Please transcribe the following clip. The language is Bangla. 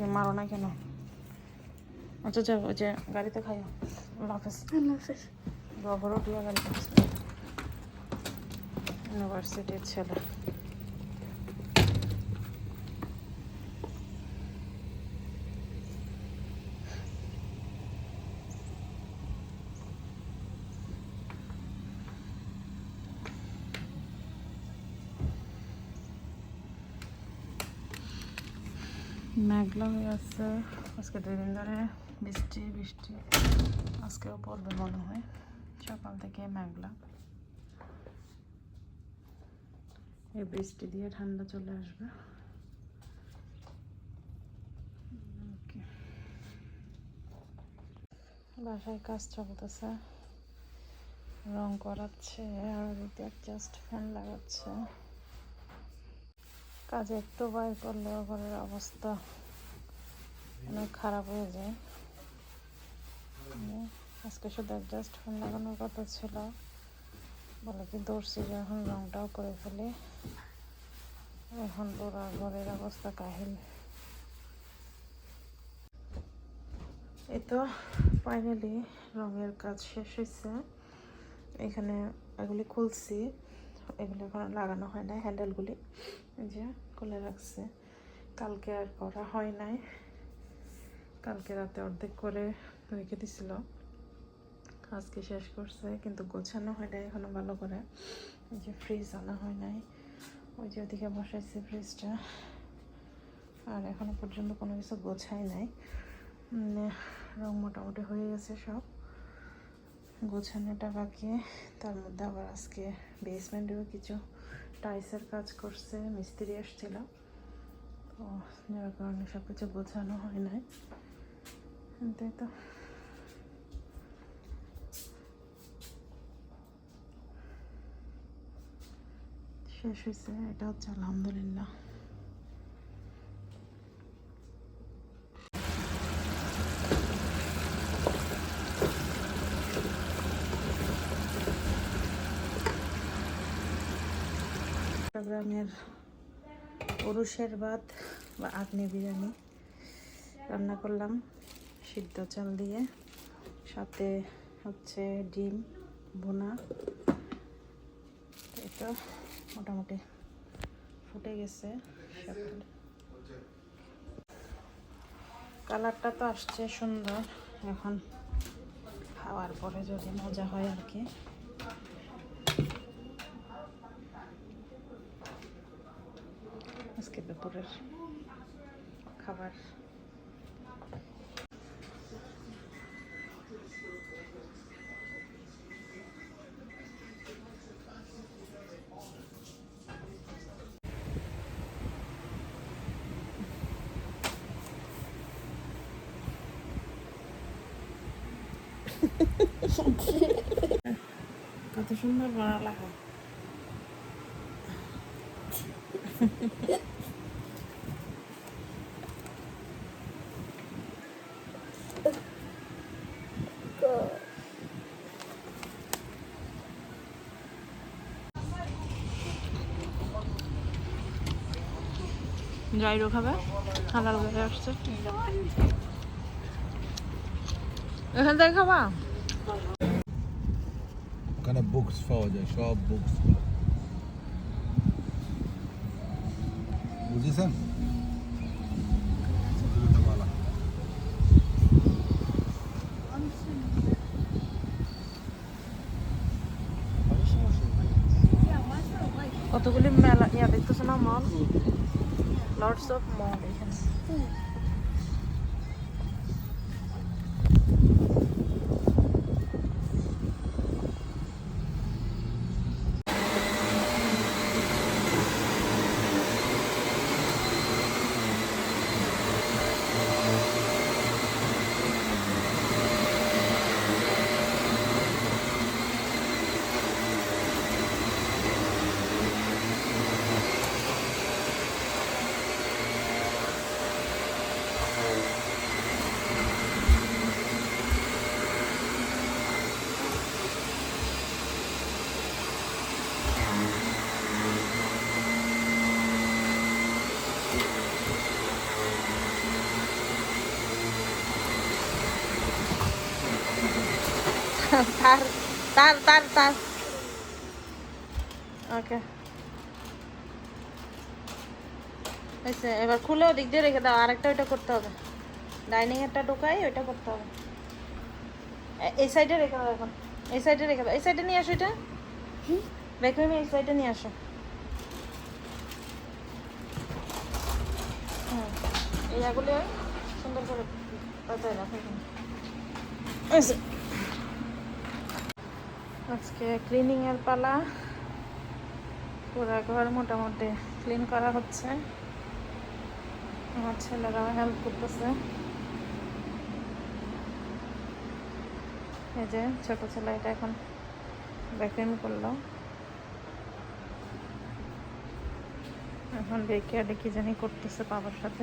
কি মারো না কেন? আচ্ছা যাও যে গাড়িতে খাইও। লাফেস উঠিয়া গাড়িতে ইউনিভার্সিটির ছেলে। মেঘলা হয়ে আছে। আজকে দুই দিন ধরে বৃষ্টি বৃষ্টি। আজকেও পড়বে মনে হয়। সকাল থেকে মেঘলা। এই বৃষ্টি দিয়ে ঠান্ডা চলে আসবে। বাসায় কাজ চলতেছে। রং করাচ্ছে, আর জাস্ট ফ্যান লাগাচ্ছে। কাজে একটু বাইর করলেও ঘরের অবস্থা অনেক খারাপ হয়ে যায়। আজকে শুধু অ্যাডজাস্ট ফ্যান লাগানোর কথা ছিল। বলে কি দৌড়ছি যে এখন রংটাও করে ফেলি। এখন পুরো ঘরের অবস্থা কাহিল। এই তো ফাইনালি রঙের কাজ শেষ হয়েছে এখানে এগুলি খুলছি। এগুলি এখন লাগানো হয় না হ্যান্ডেলগুলি যে খুলে রাখছে। কালকে আর করা হয় নাই। কালকে রাতে অর্ধেক করে রেখে দিছিল। আজকে শেষ করছে, কিন্তু গোছানো হয় নাই এখনও ভালো করে। এই যে ফ্রিজ আনা হয় নাই। ওই যে ওদিকে বসাইছে ফ্রিজটা আর এখনও পর্যন্ত কোনো কিছু গোছাই নাই। রং মোটামুটি হয়ে গেছে সব। গোছানোটা বাকি। তার মধ্যে আবার আজকে বেসমেন্টেও কিছু টাইসের কাজ করছে, মিস্ত্রি এসেছিল। তো যার কারণে সব কিছু গোছানো হয় নাই। তাই তো। শেষ হয়েছে, এটা হচ্ছে আলহামদুলিল্লাহ। চট্টগ্রামের পুরুষের ভাত বা আগ্নে বিরিয়ানি রান্না করলাম, সিদ্ধ চাল দিয়ে। সাথে হচ্ছে ডিম বোনা এটা মোটামুটি ফুটে গেছে। কালারটা তো আসছে সুন্দর, এখন খাওয়ার পরে যদি মজা হয় আর কি। আজকে দুপুরের খাবার কত সুন্দর বড় লাগে জাইরো খাবে। হালাল করে আসছে। এখান থেকে খাবা? ওখানে বুকস পাওয়া যায় সব বুকস বুঝেছেন? কতগুলি মেলা ইয়া দেখতেছো না মল? lots of money. Hmm. তার তার তার তার। ওকে হয়েছে এবার খুলে ওদিক দিয়ে রেখে দাও আরেকটা ওইটা করতে হবে। ডাইনিং এরটা ঢোকাই ওইটা করতে হবে। এই সাইডে রেখে দাও এখন। এই সাইডে রেখে দাও। এই সাইডে নিয়ে আসো এটা। রেখে এই সাইডে নিয়ে আসো। হুম এই আগুলো সুন্দর করে বাজায় রাখো। আজকে ক্লিনিং এর পালা। পুরো ঘর মোটামুটি ক্লিন করা হচ্ছে। আমার ছেলেরা হেল্প করতেছে। এই যে ছোট ছেলে এটা এখন ভ্যাকুয়াম করল। এখন দেখে আর কি জানি করতেছে বাবার সাথে।